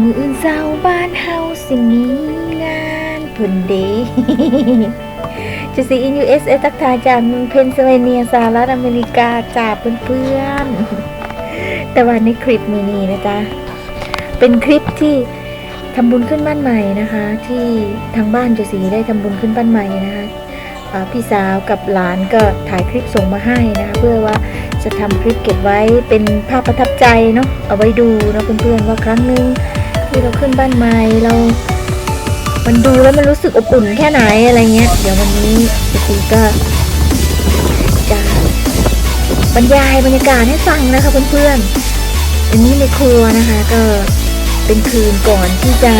มืออื่นเศร้าบ้านเฮาสิมีงานเพิ่นเดจะซีอินยูเอสเอทักทายจากเมืองเพนซิลเวเนียสหรัฐอเมริกาจากเพื่อนๆ แต่ว่าในคลิปมือนี้นะจ๊ะ เป็นคลิปที่ทำบุญขึ้นบ้านใหม่นะคะ ที่ทางบ้านจะสีได้ทำบุญขึ้นบ้านใหม่นะคะพี่สาวกับหลานก็ถ่ายคลิปส่งมาให้นะคะเพื่อว่าจะทำคลิปเก็บไว้เป็นภาพประทับใจเนาะเอาไว้ดูเนาะเพื่อนๆว่าครั้งหนึ่ง ที่เราขึ้นบ้านใหม่เรา มันดูแล้วมันรู้สึกอบอุ่นแค่ไหนอะไรเงี้ย เดี๋ยววันนี้จะสีก็จะบรรยายบรรยากาศให้ฟังนะคะเพื่อนๆอันนี้ในครัวนะคะก็เป็นคืนก่อนที่จะ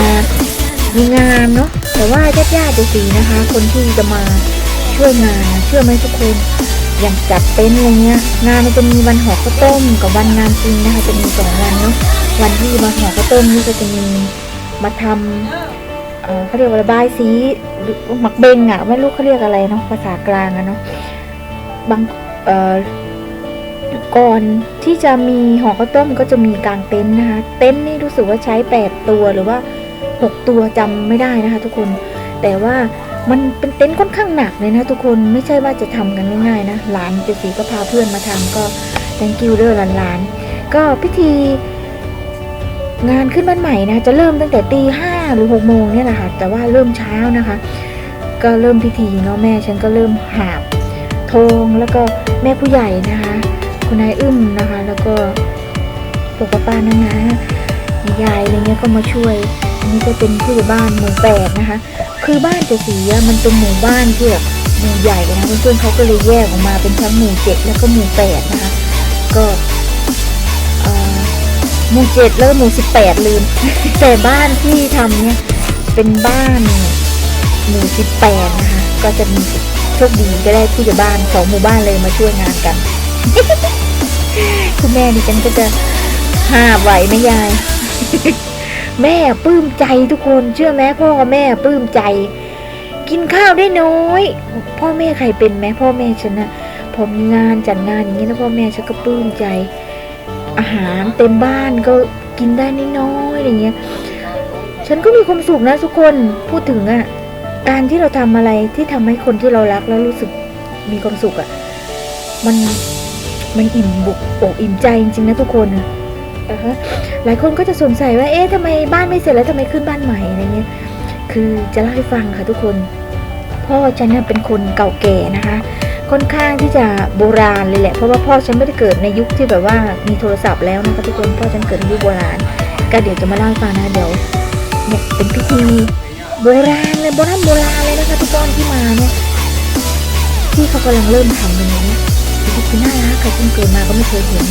มีงานเนาะแต่ว่าญาติๆจะสีนะคะ คนที่จะมาช่วยงานเชื่อไหมทุกคนอย่างจัดเต็นท์อะไรเงี้ยงานมันจะมีวันหอข้าวต้มกับวันงานจริงนะคะจะมีสองวันเนาะ วันที่มาหอข้าวต้มนี่ก็จะมีมาทำเออเขาเรียกว่าระบายสีหรือหมักเบงอะไม่รู้เขาเรียกอะไรเนาะภาษากลางอะเนาะบางเออก่อนที่จะมีห่อข้าวต้มก็จะมีกางเต็นท์นะคะ เต็นท์นี่รู้สึกว่าใช้แปดตัวหรือว่าหกตัวจำไม่ได้นะคะ ทุกคน แต่ว่ามันเป็นเต็นท์ค่อนข้างหนักเลยนะทุกคนไม่ใช่ว่าจะทำกันง่ายๆนะหลานเจสีก็พาเพื่อนมาทำก็ thank you เด้อหลานๆก็พิธี งานขึ้นบ้านใหม่นะจะเริ่มตั้งแต่ตีห้าหรือหกโมงเนี่ยแหละค่ะแต่ว่าเริ่มเช้านะคะ ก็เริ่มพิธีเนาะแม่ฉันก็เริ่มหาบธงแล้วก็แม่ผู้ใหญ่นะคะ คุณนายอึ้มนะคะ แล้วก็ปกป้านะนะยายอะไรเงี้ยก็มาช่วย อันนี้ก็เป็นผู้ใหญ่บ้านหมู่แปดนะคะ คือบ้านจะสีมันเป็นหมู่บ้านที่แบบหมู่ใหญ่นะเพื่อนๆเขาก็เลยแยกออกมาเป็นทั้งหมู่เจ็ดแล้วก็หมู่แปดนะคะ ก็ หมู่เจ็ดแล้วก็หมู่สิบแปดลืม แต่บ้านที่ทำเนี่ยเป็นบ้านหมู่สิบแปดนะคะ ก็จะมีโชคดีก็ได้ผู้ใหญ่บ้านสองหมู่บ้านเลยมาช่วยงานกัน คุณแม่ดิฉันก็จะห้าไหวไหมยาย แม่ปลื้มใจทุกคนเชื่อไหมพ่อกับแม่ปลื้มใจ กินข้าวได้น้อย พ่อแม่ใครเป็นไหมพ่อแม่ฉันนะพอมีงานจัดงานอย่างนี้แล้วพ่อแม่ฉันก็ปลื้มใจ อาหารเต็มบ้านก็กินได้น้อยๆอะไรเงี้ย ฉันก็มีความสุขนะทุกคนพูดถึงอะ่ะ การที่เราทำอะไรที่ทำให้คนที่เรารักแล้วรู้สึกมีความสุขอะ่ะ มันมันอิ่มบุกอกอิ่มใจจริงๆนะทุกคนอะฮะหลายคนก็จะสงสัยว่า เอ๊ะทำไมบ้านไม่เสร็จแล้วทำไมขึ้นบ้านใหม่อะไรเงี้ย คือจะเล่าให้ฟังค่ะทุกคน พ่อฉันน่ะเป็นคนเก่าแก่นะคะ ค่อนข้างที่จะโบราณเลยแหละ เพราะว่าพ่อฉันไม่ได้เกิดในยุคที่แบบว่ามีโทรศัพท์แล้วนะคะทุกคนพ่อฉันเกิดในยุคโบราณ ก็เดี๋ยวจะมาเล่าให้ฟังนะเดี๋ยวเนี่ยเป็นพิธีโบราณเลยโบราณโบราณเลยนะคะทุกคนที่มาเนี่ยที่เขากำลังเริ่มทำอย่างนี้ยคือน่ารักค่ะฉันเกิดมาก็ไม่เคยเห็น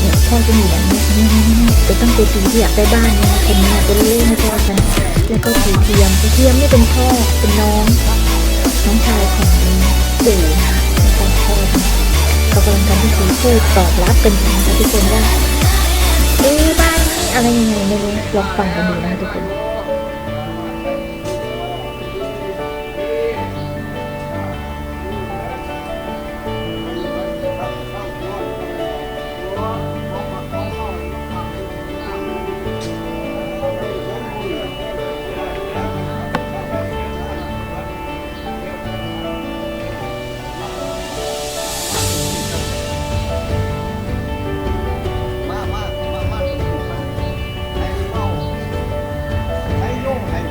เนี่ยพ่อจะมีแบบเนี้นี่ยเนี่ยเนี่ยแต่ตั้งแต่ปีที่อยากได้บ้านเนี่ยคนนี้ตัวเล็กๆนะพ่อฉันแล้วก็ผีเทียมเทียมนี่เป็นพ่อเป็นน้องน้องชายของปู่นะ กำลังทำพิธีพูดตอบรับกันอยู่นะคะทุกคนว่าเอ๊ะบ้านนี้อะไรยังไงไม่รู้ลองฟังกันดูนะคะทุกคน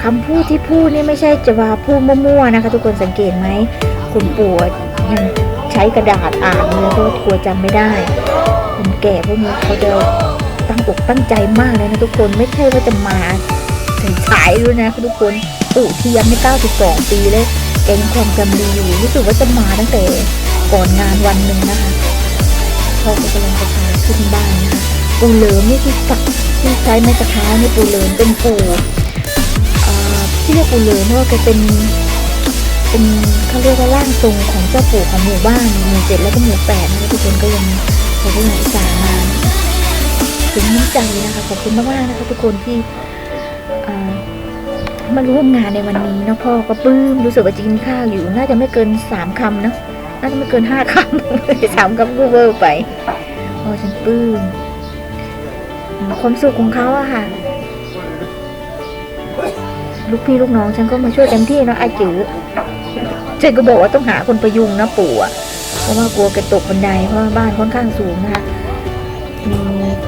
คำพูดที่พูดนี่ไม่ใช่จะว่าพูดมั่วๆนะคะ ทุกคนสังเกตไหมคนป่วยยังใช้กระดาษอ่านเลยเพราะว่ากลัวจำไม่ได้คนแก่พวกนี้เขาจะตั้งอกตั้งใจมากเลยนะทุกคนไม่ใช่ว่าจะมาฉายๆด้วยนะทุกคนปู่เทียมไม่92 ปีเลยแกยังความจำดีอยู่รู้สึกว่าจะมาตั้งแต่ก่อนงานวันหนึ่งนะคะพ่อก็กำลังจะพาขึ้นบ้านนะคะปู่เหลิมนี่ที่สักที่ใช้ไม้กระท้านี่ปู่เหลิมเป็นปู่อ่าที่เรียกปู่เลิมเพราะแกเป็นเป็นเขาเรียกว่าร่างทรงของเจ้าปู่ของหมู่บ้านหมู่เจ็ดแล้วก็หมู่แปดนะคะทุกคนก็ยังเขาก็ยังอุตส่ามาถึงน้ำใจนะคะขอบคุณมากๆนะคะทุกคนที่มาร่วมงานในวันนี้นะพ่อก็ปลื้มรู้สึกว่าจะกินข้าวอยู่ น่าจะไม่เกินสามคำนะน่าจะไม่เกินห้าคำสามคำก็เวอร์ไปพ่อฉันปลื้มความสุขของเขาอะค่ะ ลูกพี่ลูกน้องฉันก็มาช่วยเต็มที่เนาะอาจือฉันก็บอกว่าต้องหาคนประยุงนะปู่อะเพราะว่ากลัวแกตกบันไดเพราะว่าบ้านค่อนข้างสูงนะคะมี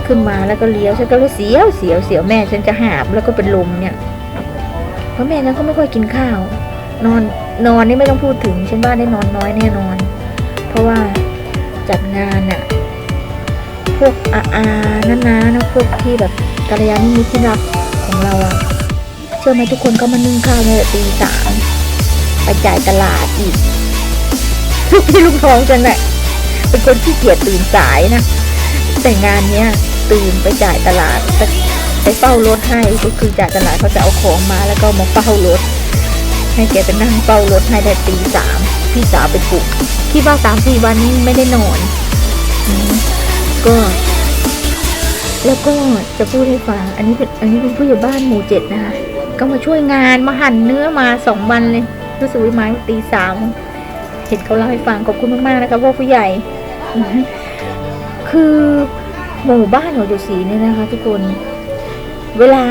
ขึ้นมาแล้วก็เลี้ยวฉันก็รู้เสียวเสียวเสียวแม่ฉันจะหาบแล้วก็เป็นลมเนี่ย เพราะแม่ฉันก็ไม่ค่อยกินข้าว นอนนอนนี่ไม่ต้องพูดถึงฉันว่าได้นอนน้อยแน่นอน เพราะว่าจัดงานน่ะพวกอาอานานานะพวกที่แบบกัลยาณมิตรที่รักของเราอะ เชื่อไหมทุกคนก็มานึ่งข้าวเนี่ยตีสามไปจ่ายตลาดอีกลูกพี่ลูกน้องฉันแหละเป็นคนที่เกียจตื่นสายนะ แต่งานเนี้ยตื่นไปจ่ายตลาดไปไปเฝ้ารถให้ก็คือจ่ายตลาดเขาจะเอาของมาแล้วก็มาเฝ้ารถให้แกไปนั่งเฝ้ารถให้ได้ตีสามพี่สาวไปปลุกคิดว่าสามสี่วันนี้ไม่ได้นอนก็แล้วก็จะพูดให้ฟัง อันนี้เป็นอันนี้เป็นผู้ใหญ่บ้านหมู่เจ็ดนะคะ ก็มาช่วยงานมาหั่นเนื้อมาสองวันเลยรู้สึกว่าไม้ตีสามเห็นเขาเล่าให้ฟังขอบคุณมากๆนะคะพ่อผู้ใหญ่ คือหมู่บ้านหัวจุสีเนี่ยนะคะ ทุกคน เวลา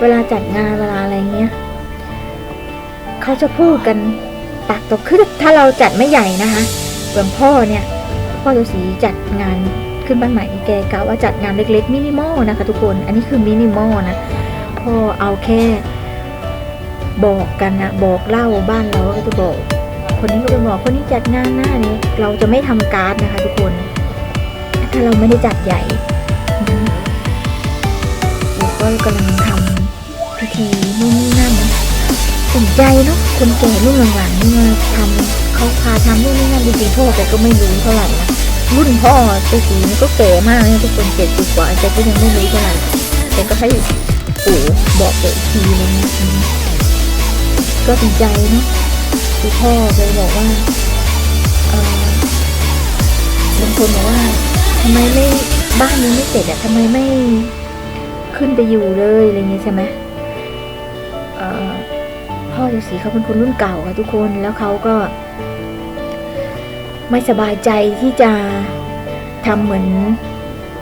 เวลาจัดงานเวลาอะไรเงี้ยเขาจะพูดกันปากต่อคือถ้าเราจัดไม่ใหญ่นะคะหลวงพ่อเนี่ยพ่อฤาษีจัดงานขึ้นบ้านใหม่แกกล่าวว่าจัดงานเล็กๆมินิมอลนะคะ ทุกคน อันนี้คือมินิมอลนะ พ่อเอาแค่ บอกกันนะบอกเล่าบ้านเราก็จะบอก คนนี้ก็ไปบอกคนนี้จัดงานหน้านี้เราจะไม่ทำการ์ดนะคะทุกคน ถ้าเราไม่ได้จัดใหญ่เราก็กำลังทำพิธีนู่นนี่นั่นสนใจเนาะคนแก่รุ่นหลังๆนี่มาทำเขาพาทำนู่นนี่นั่นจริงๆพ่อแกก็ไม่รู้เท่าไหร่นะรุ่นพ่อเจสีก็แก่มากเลยทุกคนเจ็ดสิบกว่าแต่ก็ยังไม่รู้เท่าไหร่แต่ก็ให้ ปู่บอกแกอีกทีอะไรเงี้ยอืมก็สนใจเนาะคือพ่อแกบอกว่าบางคนบอกว่าทำไมไม่บ้านยังไม่เสร็จอะทำไมไม่ขึ้นไปอยู่เลยอะไรเงี้ยใช่ไหมพ่อพ่อฤาษีเขาเป็นคนรุ่นเก่าค่ะทุกคนแล้วเขาก็ ไม่สบายใจที่จะทำเหมือน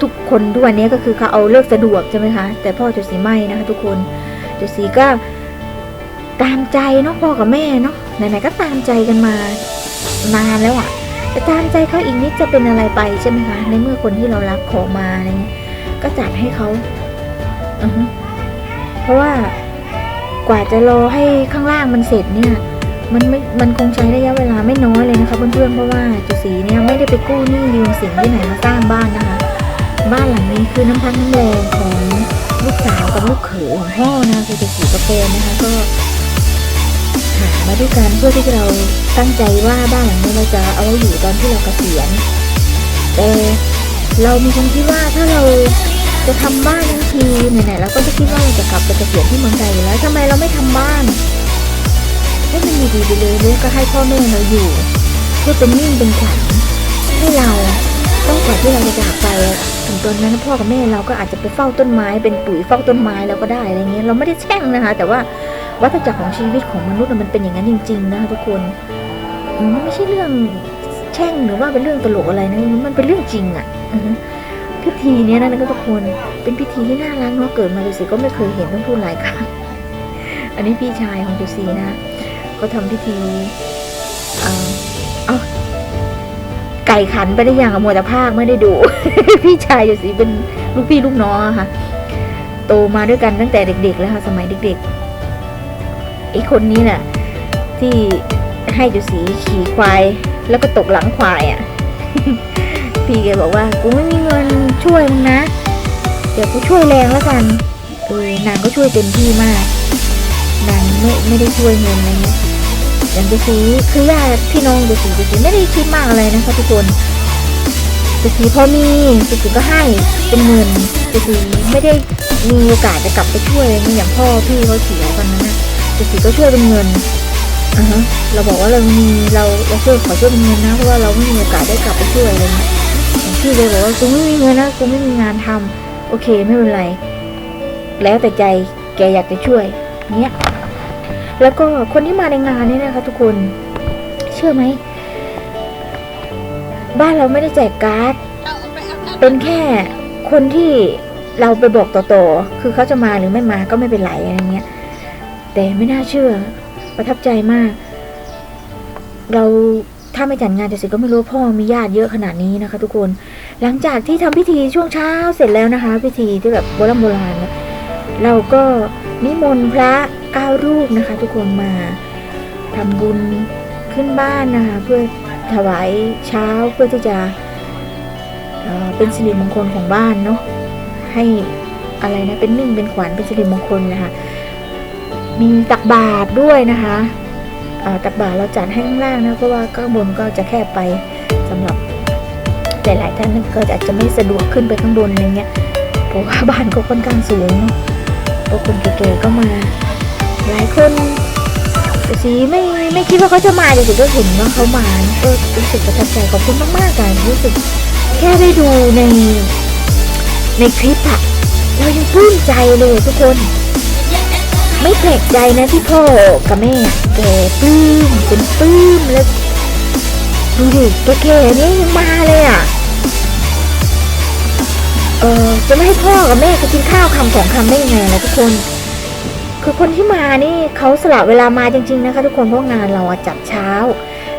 ทุกคนทุกวันนี้ก็คือเขาเอาเลิกสะดวกใช่ไหมคะ แต่พ่อฤาษีไม่นะคะ ทุกคนฤาษีก็ตามใจเนาะพ่อกับแม่เนาะไหนๆก็ตามใจกันมานานแล้วอะ่ะแต่ตามใจเขาอีกนิดจะเป็นอะไรไปใช่ไหมคะในเมื่อคนที่เรารักขอมาอะไรเงี้ยก็จัดให้เขาเพราะว่ากว่าจะรอให้ข้างล่างมันเสร็จเนี่ย มันไม่มันคงใช้ระยะเวลาไม่น้อยเลยนะคะเพื่อนๆเพราะว่าจุสีเนี่ยไม่ได้ไปกู้หนี้ยืมสินที่ไหนมาสร้างบ้านนะคะ บ้านหลังนี้คือน้ำพักน้ำแรงของลูกสาวกับลูกเขยของพ่อนะคะคือจุสีกับแฟนนะคะก็หามาด้วยกันเพื่อที่จะเราตั้งใจว่าบ้านหลังนี้เราจะเอาไว้อยู่ตอนที่เราเกษียณแต่เรามีความคิดว่าถ้าเราจะทำบ้านทั้งทีไหนๆเราก็จะคิดว่าเราจะกลับไปเกษียณที่เมืองไทยอยู่แล้วทำไมเราไม่ทำบ้านให้มันดีๆไปเลยล้วก็ให้พ่อแม่เราอยู่ เพื่อเป็นนิ่งเป็นขวัญให้เราต้องก่อนที่เราจะจากไป ถึงตอนนั้นพ่อกับแม่เราก็อาจจะไปเฝ้าต้นไม้เป็นปุ๋ยเฝ้าต้นไม้เราก็ได้อะไรเงี้ยเราไม่ได้แช่งนะคะ แต่ว่าวัฏจักรของชีวิตของมนุษย์น่ะมันเป็นอย่างนั้นจริง ๆ นะคะทุกคนมันไม่ใช่เรื่องแช่งหรือว่าเป็นเรื่องตลกอะไรนะมันเป็นเรื่องจริงอะพิธีนี้นะก็ทุกคนเป็นพิธีที่น่ารักเนาะเกิดมาดูสิก็ไม่เคยเห็นต้องพูดหลายครั้งอันนี้พี่ชายของจูซีนะก็ทำพิธีเอ่าไก่ขันไปได้ยังอะมัวตภาคไม่ได้ดู พี่ชายอยู่สิเป็นลูกพี่ลูกน้องค่ะ โตมาด้วยกันตั้งแต่เด็ก ๆ แล้วค่ะ สมัยเด็กๆไอ้คนนี้น่ะ ที่ให้จุสีขี่ควาย แล้วก็ตกหลังควายอะพี่แกบอกว่ากูไม่มีเงินช่วยมึงนะ เดี๋ยวกูช่วยแรงแล้วกันเออนางก็ช่วยเต็มที่มาก นางไม่ไม่ได้ช่วยเงินอะไรเงี้ยอย่างจะสีคือญาติพี่น้องจะสีจะสีไม่ได้คิดมากอะไรนะคะทุกคน จะสีพอมีจะสีก็ให้เป็นเงินจะสีไม่ได้มีโอกาสจะกลับไปช่วยอะไรเงี้ยอย่างพ่อพี่เขาเสียตอนนั้นนะจะสีก็ช่วยเป็นเงินอ่าฮะเราบอกว่าเรามีเราเราช่วยขอช่วยเป็นเงินนะเพราะว่าเราไม่มีโอกาสได้กลับไปช่วยอะไรเงี้ยอย่างพี่เลยบอกว่ากูไม่มีเงินนะกูไม่มีงานทำโอเคไม่เป็นไร แล้วแต่ใจแกอยากจะช่วยเนี้ยแล้วก็คนที่มาในงานเนี่ยนะคะทุกคน เชื่อไหม บ้านเราไม่ได้แจกการ์ด เป็นแค่คนที่เราไปบอกต่อๆ คือเขาจะมาหรือไม่มาก็ไม่เป็นไรอะไรเงี้ย แต่ไม่น่าเชื่อ ประทับใจมาก เราถ้าไม่จัดงานจะสิก็ไม่รู้พ่อมีญาติเยอะขนาดนี้นะคะ ทุกคน หลังจากที่ทำพิธีช่วงเช้าเสร็จแล้วนะคะ พิธีที่แบบโบราณโบราณเราก็นิมนต์พระเก้ารูปนะคะ ทุกคนมาทำบุญขึ้นบ้านนะคะ เพื่อ ถวายเช้าเพื่อที่จะเเป็นสิริมงคลของบ้านเนาะให้อะไรนะเป็นมิ่งเป็นขวัญเป็นสิริมงคลนะคะมีตักบาตรด้วยนะคะตักบาตรเราจัดให้ข้างล่างนะเพราะว่าข้างบนก็จะแคบไปสำหรับหลายๆท่านก็อาจจะไม่สะดวกขึ้นไปข้างบนอะไรเงี้ยเพราะว่าบ้านก็ค่อนข้างสูงเนาะพวกคนแก่ๆก็มา หลายคน สีไม่ไม่คิดว่าเขาจะมาแต่สิก็เห็นว่าเขามาก็รู้สึกประทับใจขอบคุณมากๆกันรู้สึกแค่ได้ดูในในคลิปอะเรายังปลื้มใจเลยทุกคน ไม่แปลกใจนะที่พ่อกับแม่แกปลื้มเป็นปลื้มแล้วดูดิแก่ๆนี่ยังมาเลยอะเออจะไม่ให้พ่อกับแม่กินข้าวคำสองคำได้ยังไงล่ะทุกคน คือคนที่มานี่เขาสละเวลามาจริง ๆนะคะ ทุกคนเพราะงานเราจัดเช้า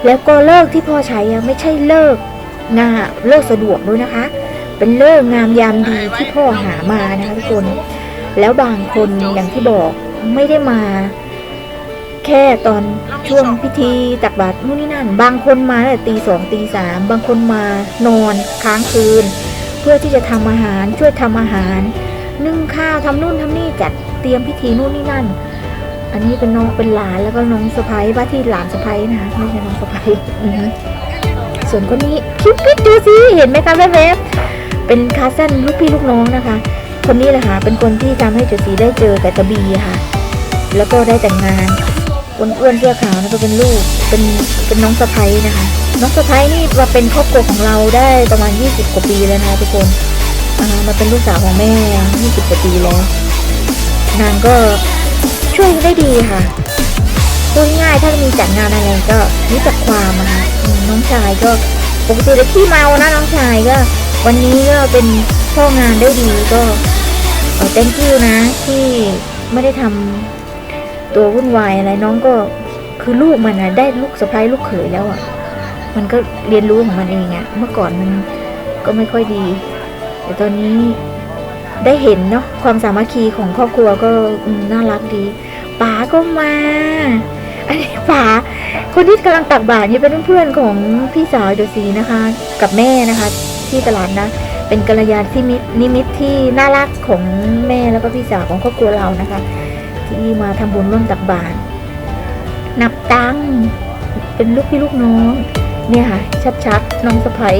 แล้วก็เลิกที่พ่อใช้ไม่ใช่เลิกงานเลิกสะดวกด้วยนะคะ เป็นเลิกงามยามดีที่พ่อหามานะคะทุกคน แล้วบางคนอย่างที่บอกไม่ได้มา แค่ตอนช่วงพิธีตักบาตรนู่นนี่นั่น บางคนมาตั้งแต่ตีสองตีสามบางคนมานอนค้างคืน เพื่อที่จะทำอาหารช่วยทำอาหาร นึ่งข้าวทำนู่นทำนี่จัด เตรียมพิธีนู่นนี่นั่น อันนี้เป็นน้องเป็นหลานแล้วก็น้องสะพ้ายว่าที่หลานสะพ้ายนะคะไม่ใช่น้องสะพ้ายส่วนคนนี้คิวปิดดูสิเห็นไหมคะแวบๆเป็นคาสันลูกพี่ลูกน้องนะคะ คนนี้แหละค่ะเป็นคนที่ทำให้จุดสีได้เจอกับตะบีค่ะ แล้วก็ได้แต่งงานคนอ้วนเสื้อขาวนะก็เป็นลูกเป็นเป็นน้องสะพ้ยนะคะ น้องสะพ้ยนี่มาเป็นครอบครัวของเราได้ประมาณ 20 กว่าปีแล้วนะทุกคนมาเป็นลูกสาวของแม่ 20 กว่าปีแล้ว นางก็ช่วยได้ดีค่ะพูดง่ายถ้ามีจัดงานอะไรก็รู้จักความอะคะน้องชายก็ปกติจะขี้เมานะน้องชายก็ วันนี้ก็เป็นพ่องานได้ดีก็เออ thank you นะ ที่ไม่ได้ทำตัววุ่นวายอะไรน้องก็คือลูกมันนะได้ลูกสะพ้ายลูกเขยแล้วอะ่ะ มันก็เรียนรู้ของมันเองอะ่ะเมื่อก่อนมันก็ไม่ค่อยดี แต่ตอนนี้ ได้เห็นเนาะความสามัคคีของครอบครัวก็น่ารักดีป๋าก็มาอันนี้ป๋าคนที่กำลังตักบาตรนี่เป็นเพื่อนของพี่สาวเดซีนะคะ กับแม่นะคะ ที่ตลาดนะเป็นกัลยาณที่มิตนิมิตที่น่ารักของแม่แล้วก็พี่สาวของครอบครัวเรานะคะ ที่มาทำบุญร่วมตักบาตรนับตังเป็นลูกพี่ลูกน้อง เนี่ยค่ะ ชัดๆน้องสะพ้ย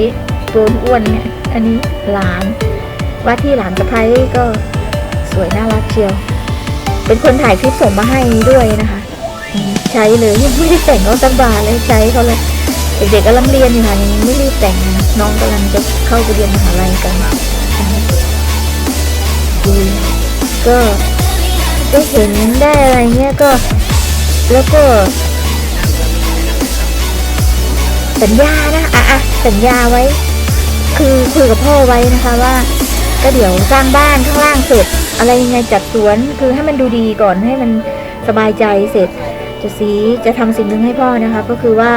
ตัวอ้วนเนี่ย อันนี้หลาน ว่าที่หลานสะพ้ยก็สวยน่ารักเชียว เป็นคนถ่ายคลิปส่งมาให้ด้วยนะคะ ใช้เลยยังไม่ได้แต่งน้องตักบาตรเลยใช้เขาเลยเด็กๆกำลังเรียนอยู่ค่ะยังไม่รีบแต่งนะน้องกำลังจะเข้าไปเรียนมหาลัยกันดีก็ได้เห็นได้อะไรเงี้ยก็แล้วก็ สัญญานะอะอะสัญญาไว้ คือคุยกับพ่อไว้นะคะว่า ก็เดี๋ยวสร้างบ้านข้างล่างเสร็จ อะไรยังไงจัดสวนคือให้มันดูดีก่อนให้มันสบายใจเสร็จ จะสีจะทำสิ่งหนึ่งให้พ่อนะคะ ก็คือว่า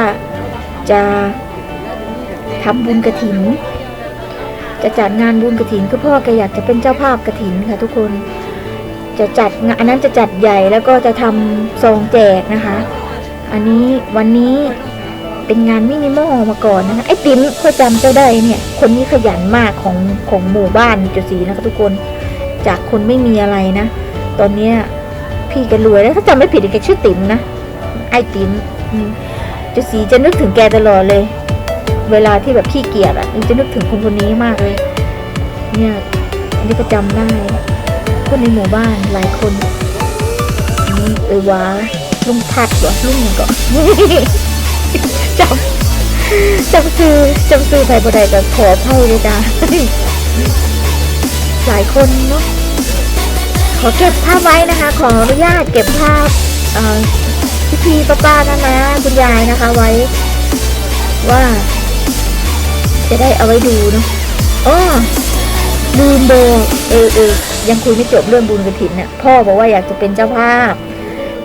จะทำบุญกระถิน จะจัดงานบุญกระถินคือพ่อแกอยากจะเป็นเจ้าภาพกระถินค่ะ ทุกคนจะจัดงานอันนั้นจะจัดใหญ่แล้วก็จะทำซองแจกนะคะ อันนี้วันนี้ เป็นงานมินิมอลมาก่อนนะคะไอ้ติ๋มเขาจำเจ้าได้เนี่ยคนนี้ขยันมากของของหมู่บ้านจุสีนะคะทุกคนจากคนไม่มีอะไรนะ ตอนเนี้ยพี่แกรวยแล้วถ้าจำไม่ผิดแกชื่อติ๋มนะไอ้ติ๋มจะสีจะนึกถึงแกตลอดเลย เวลาที่แบบขี้เกียจอะจะนึกถึงคนคนนี้มากเลย เนี่ยอันนี้ก็จำได้คนในหมู่บ้านหลายคนนี่เออวาลุงพัดเหรอลุงหยังก่อน จำจำซื้อจำซื้อไปบ่ได้ก็ขออภัยเลยจ้าหลายคนเนาะขอเก็บภาพไว้นะคะ ขออนุญาตเก็บภาพเอ่พี่พีป้าป้านะนะคุณยายนะคะไว้ ว่า จะได้เอาไว้ดูเนาะอ้อลืมบอกเออเออยังคุยไม่จบเรื่องบุญกระถินเนี่ยพ่อบอกว่าอยากจะเป็นเจ้าภาพ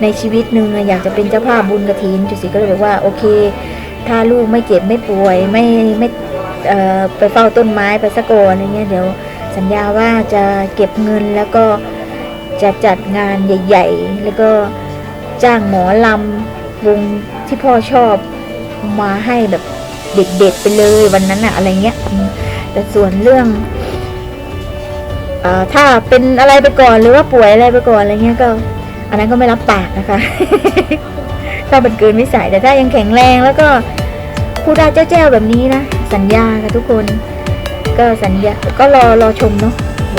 ในชีวิตหนึ่งอะอยากจะเป็นเจ้าภาพบุญกระถินจุสีก็เลยบอกว่าโอเค ถ้าลูกไม่เจ็บไม่ป่วยไม่ไม่ไปเฝ้าต้นไม้ไปสะก่อนอะไรเงี้ยเดี๋ยวสัญญาว่าจะเก็บเงินแล้วก็จะจัดงานใหญ่ ๆ แล้วก็จ้างหมอลำวงที่พ่อชอบมาให้แบบเด็ดๆไปเลยวันนั้นอะอะไรเงี้ยแต่ส่วนเรื่องอถ้าเป็นอะไรไปก่อนหรือว่าป่วยอะไรไปก่อนอะไรเงี้ยก็ อันนั้นก็ไม่รับปากนะคะ ถ้ามันเกินวิสัยแต่ถ้ายังแข็งแรงแล้วก็พูดได้เจ้าๆแบบนี้นะ สัญญาค่ะทุกคน ก็สัญญาก็รอรอชมเนาะ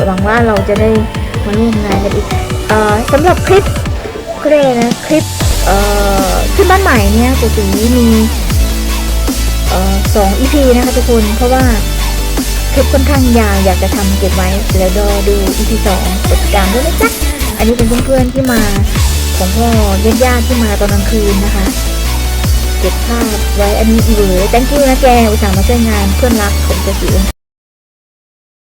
หวังว่าเราจะได้มาร่วมงานกันอีกเอ่อสำหรับคลิปก็เลยนะคลิปเอ่อขึ้นบ้านใหม่เนี่ยปกติมีเอ่อสองอีพีนะคะทุกคนเพราะว่าคลิปค่อนข้างยาวอยากจะทำเก็บไว้แล้วรอดูอีพีสองติดตามด้วยนะจ๊ะอันนี้เป็นเพื่อนๆที่มา ของพ่อญาติๆที่มาตอนกลางคืนนะคะ เก็บภาพไว้อันนี้อีเวอร์ thank you นะแก อุตส่าห์มาช่วยงานเพื่อนรักของเจสี